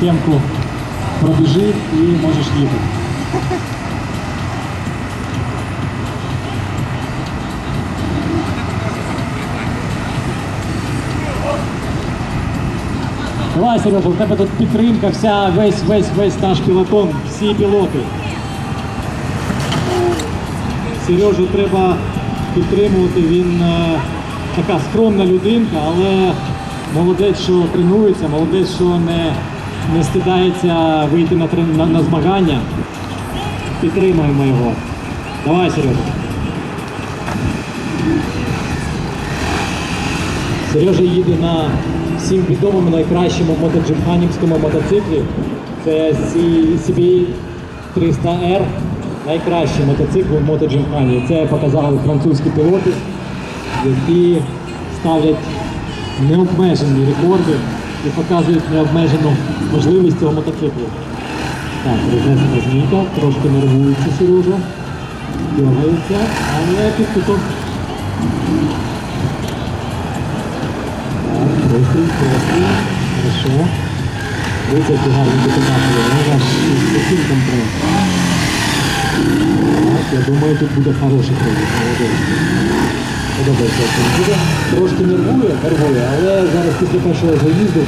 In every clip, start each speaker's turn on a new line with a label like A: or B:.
A: схемку пробіжи і можеш їхати. Давай, Сережа, у тебе тут підтримка, вся, весь, весь, весь наш пілотон, всі пілоти. Сережу треба підтримувати, він е, така скромна людинка, але молодець, що тренується, молодець, що не, не стидається вийти на, трен- на, на змагання. Підтримуємо його. Давай, Сережа. Сережа їде на всім відомому найкращому мотоджимханівському мотоциклі. Це CB 300R, найкращий мотоцикл в мотоджимхані. Це показали французькі пілоти, які ставлять необмежені рекорди і показують необмежену можливість цього мотоциклу. Так, рознесена змійка, трошки нервується Сережа, дергається, але під кутом Так, Прострій, прострій. Хорошо. Дивіться, які гарні детонатори. Вони аж таким там треба. Так, я думаю, тут буде хороший приліт. Молодець. Подобається, він буде. Трошки нервує, нервує, але зараз після першого заїзду,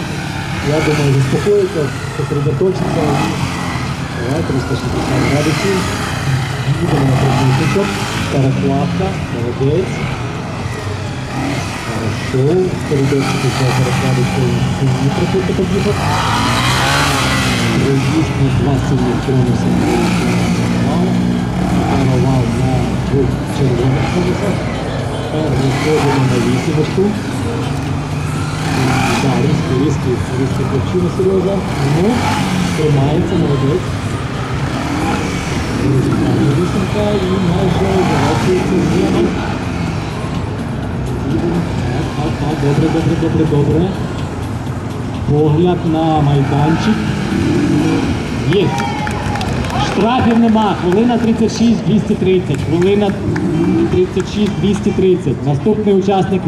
A: я думаю, заспокоїться, сосредоточиться. Давай, 360 градусів. Їдемо на призначок. Перекладка, молодець. Хорошо, сейчас раскладывается синий проходит подъехать. Проезд на 20 километров. Паровал на двух червоних колесах. Переходимо на вісімочку. Да, різкий, різкий, різкий хлопчина Сережа. Ну, тримається, молодець. Вісімка і майже завершується з'ємом. Так, так, добре, добре, добре, добре. Погляд на майданчик. Є. Штрафів нема. Хвилина 36, 230. Хвилина 36, 230. Наступний учасник